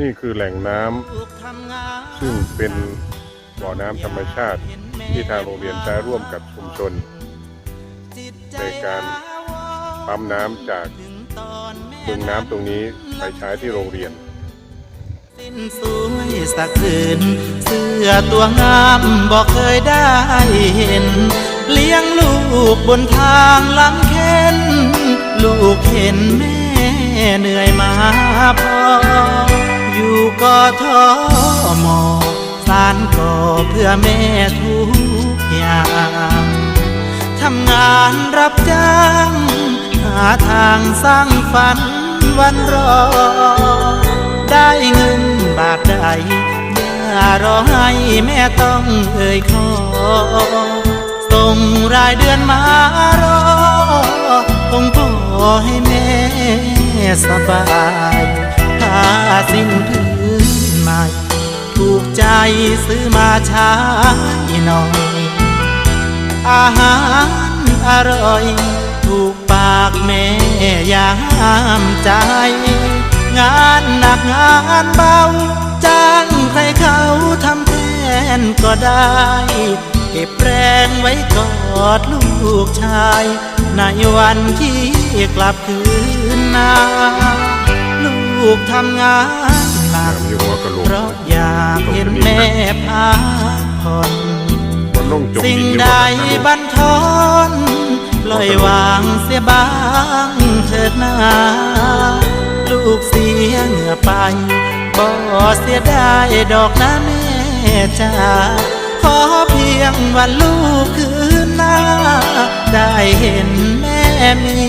นี่คือแหล่งน้ำซึ่งเป็นบ่อน้ำธรรมชาติที่ทางโรงเรียนใช้ร่วมกับชุมชน ในการปั๊มน้ำจากบึงน้ำตรงนี้ไปใช้ที่โรงเรียนสิ้นสวยสักคืนเสื้อตัวงามบอกเคยได้เห็น เลี้ยงลูกบนทางลำเค็น ลูกเห็นแม่เหนื่อยมาพอ เพื่อแม่ทุกอย่างทำงานรับจ้างหาทางสร้างฝันวันรอ ได้เงินบาทใดอย่ารอให้แม่ต้องเอ่ยขอ ส่งรายเดือนมารอคงพอให้แม่สบาย ใจซื้อมาช้หน่อย อาหารอร่อย ถูกปากแม่ยามใจ งานหนักงานเบา จ้างใครเขาทำแทนก็ได้ เก็บแรงไว้กอดลูกชาย ในวันที่กลับคืนนา ลูกทำงาน หนักเพราะอยากเห็นแม่พักผ่อนบนลงจมสิ่งดินอยู่ใดบนบันทอนปล่อยวางเสียบ้างเถิดนาลูกเสียเหงื่อไปบ่เสียได้ดอกนะแม่จ้าขอเพียงวันลูกคืนหน้า ได้เห็นแม่มี